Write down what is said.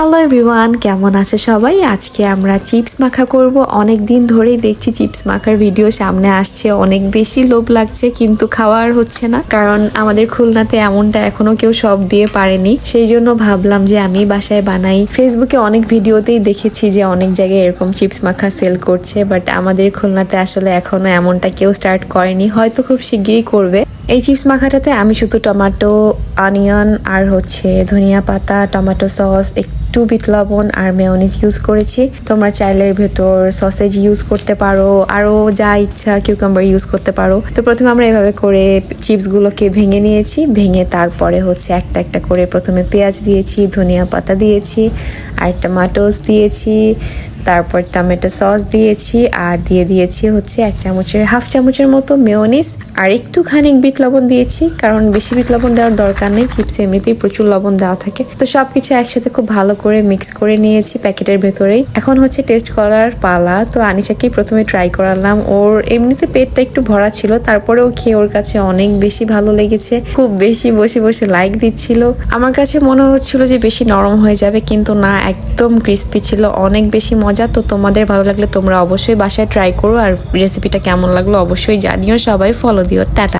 Hello everyone কেমন আছে সবাই? আজকে আমরা চিপস মাখা করব। অনেক দিন ধরেই দেখছি চিপস মাখার ভিডিও সামনে আসছে। অনেক বেশি লোভ লাগছে, কিন্তু খাওয়ার হচ্ছে না। কারণ আমাদের খুলনাতে এমনটা এখনও কেউ সব দিয়ে পারেনি। সেই জন্য ভাবলাম যে আমি বাসায় বানাই। ফেসবুকে অনেক ভিডিওতেই দেখেছি যে অনেক জায়গায় এরকম চিপস মাখা সেল করছে বাট আমাদের খুলনাতে আসলে এখনও এমনটা কেউ স্টার্ট করেনি। হয়তো খুব শিগগিরই করবে। এই চিপস মাখাটাতে আমি শুধু টমেটো অনিয়ন আর হচ্ছে ধনিয়া পাতা, টমেটো সস একটু বিট লবণ আর মেয়নিজ ইউজ করেছি। তোমরা চাইলে ভেতর সসেজ ইউজ করতে পারো আরও যা ইচ্ছা কিউকাম্বার ইউজ করতে পারো। তো প্রথমে আমরা এভাবে করে চিপসগুলোকে ভেঙে নিয়েছি, ভেঙে তারপরে হচ্ছে একটা একটা করে প্রথমে পেঁয়াজ দিয়েছি, ধনিয়া পাতা দিয়েছি, আর টমাটোস দিয়েছি, তারপর টমেটো সস দিয়েছি, আর দিয়ে দিয়েছি হচ্ছে এক চামচের হাফ চামচের মতো মেয়নিস আর একটুখানি বিট লবণ দিয়েছি, কারণ বেশি বিট লবণ দেওয়ার দরকার নেই চিপসে এমনিতেই প্রচুর লবণ দেওয়া থাকে। তো সব কিছু একসাথে খুব ভালো করে মিক্স করে নিয়েছি প্যাকেটের ভেতরেই। এখন হচ্ছে টেস্ট করার পালা, তো আনিশাকেই প্রথমে ট্রাই করালাম। ওর এমনিতে পেটটা একটু ভরা ছিল, তারপরেও খেয়ে ওর কাছে অনেক বেশি ভালো লেগেছে, খুব বেশি বসে বসে লাইক দিচ্ছিল। আমার কাছে মনে হচ্ছিল যে বেশি নরম হয়ে যাবে, কিন্তু না, একদম ক্রিস্পি ছিল, অনেক বেশি মজা। তো তোমাদের ভালো লাগলে তোমরা অবশ্যই বাসায় ট্রাই করো, আর রেসিপিটা কেমন লাগল অবশ্যই জানিও। সবাই ফলো দিও, টাটা।